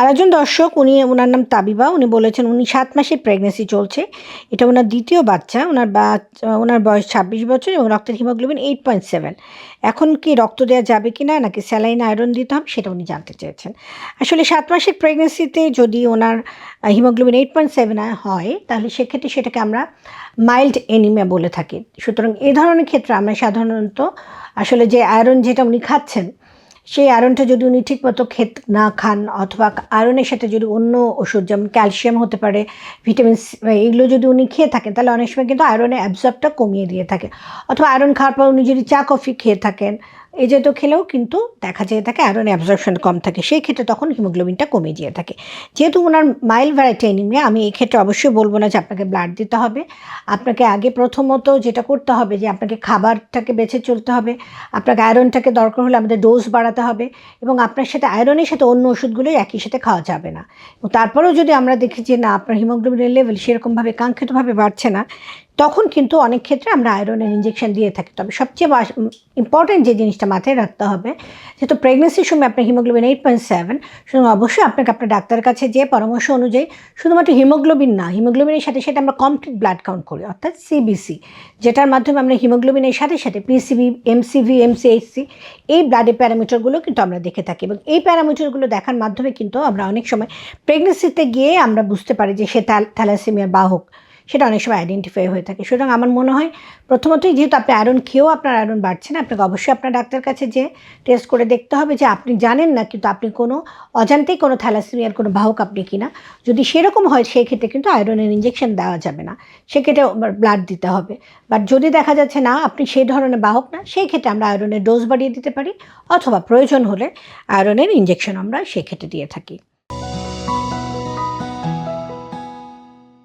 আর একজন দর্শক, উনি ওনার নাম তাবিবা, উনি বলেছেন উনি সাত মাসের প্রেগনেন্সি চলছে। এটা ওনার দ্বিতীয় বাচ্চা, ওনার ওনার বয়স ছাব্বিশ বছর এবং রক্তের হিমোগ্লোবিন এইট পয়েন্ট সেভেন এখন কি রক্ত দেওয়া যাবে কি না নাকি স্যালাইন, আয়রন দিতে হবে সেটা উনি জানতে চেয়েছেন। আসলে সাত মাসের প্রেগনেন্সিতে যদি ওনার হিমোগ্লোবিন এইট পয়েন্ট সেভেন হয়, তাহলে সেক্ষেত্রে সেটাকে আমরা মাইল্ড এনিমিয়া বলে থাকি। সুতরাং এ ধরনের ক্ষেত্রে আমরা সাধারণত আসলে যে আয়রন যেটা উনি খাচ্ছেন সেই আয়রনটা যদি উনি ঠিকমতো খেত না খান অথবা আয়রনের সাথে যদি অন্য ওষুধ, যেমন ক্যালসিয়াম হতে পারে, ভিটামিন এগুলো যদি উনি খেয়ে থাকেন, তাহলে অনেক সময় কিন্তু আয়রনের অ্যাবজর্বটা কমিয়ে দিয়ে থাকে। অথবা আয়রন খাওয়ার পর উনি যদি চা, কফি খেয়ে থাকেন জাতীয় খেলেও কিন্তু দেখা যেয়ে থাকে আয়রন অ্যাবজর্পশন কম থাকে। সেই ক্ষেত্রে তখন হিমোগ্লোবিনটা কমে যেয়ে থাকে। যেহেতু ওনার মাইল ভ্যারাইটি অ্যানিমিয়া আমি এই ক্ষেত্রে অবশ্যই বলব না যে আপনাকে ব্লাড দিতে হবে। আপনাকে আগে প্রথমত যেটা করতে হবে যে আপনাকে খাবারটাকে বেছে চলতে হবে। আপনাকে আয়রনটাকে দরকার হলে আমাদের ডোজ বাড়াতে হবে এবং আপনার সাথে আয়রনের সাথে অন্য ওষুধগুলোই একই সাথে খাওয়া যাবে না। তারপরেও যদি আমরা দেখি যে না, আপনার হিমোগ্লোবিনের লেভেল সেরকমভাবে কাঙ্ক্ষিতভাবে বাড়ছে না তখন কিন্তু অনেক ক্ষেত্রে আমরা আয়রনের ইঞ্জেকশন দিয়ে থাকি। তবে সবচেয়ে ইম্পর্টেন্ট যে জিনিসটা মাথায় রাখতে হবে যেহেতু প্রেগনেন্সির সময় আপনার হিমোগ্লোবিন এইট পয়েন্ট সেভেন সুতরাং অবশ্যই আপনাকে আপনার ডাক্তারের কাছে যে পরামর্শ অনুযায়ী শুধুমাত্র হিমোগ্লোবিন না হিমোগ্লোবিনের সাথে সাথে আমরা কমপ্লিট ব্লাড কাউন্ট করি, অর্থাৎ সিবিসি যেটার মাধ্যমে আমরা হিমোগ্লোবিনের সাথে সাথে পিসিবি এমসিভি এমসিএইচসি এই ব্লাডের প্যারামিটারগুলো কিন্তু আমরা দেখে থাকি। এবং এই প্যারামিটারগুলো দেখার মাধ্যমে কিন্তু আমরা অনেক সময় প্রেগনেন্সিতে গিয়ে আমরা বুঝতে পারি যে সে থ্যালাসেমিয়ার বাহক সেটা অনেক সময় আইডেন্টিফাই হয়ে থাকে। সুতরাং আমার মনে হয় প্রথমতই যেহেতু আপনি আয়রন খেয়েও আপনার আয়রন বাড়ছে না, আপনাকে অবশ্যই আপনার ডাক্তার কাছে যে টেস্ট করে দেখতে হবে যে আপনি জানেন না কিন্তু আপনি কোনো অজান্তেই কোনো থ্যালাসেমিয়ার কোনো বাহক আপনি কিনা। যদি সেরকম হয় সেই ক্ষেত্রে কিন্তু আয়রনের ইঞ্জেকশন দেওয়া যাবে না। সেক্ষেত্রে ব্লাড দিতে হবে। বাট যদি দেখা যাচ্ছে না, আপনি সেই ধরনের বাহক না সেই ক্ষেত্রে আমরা আয়রনের ডোজ বাড়িয়ে দিতে পারি। অথবা প্রয়োজন হলে আয়রনের ইঞ্জেকশন আমরা সেক্ষেত্রে দিয়ে থাকি।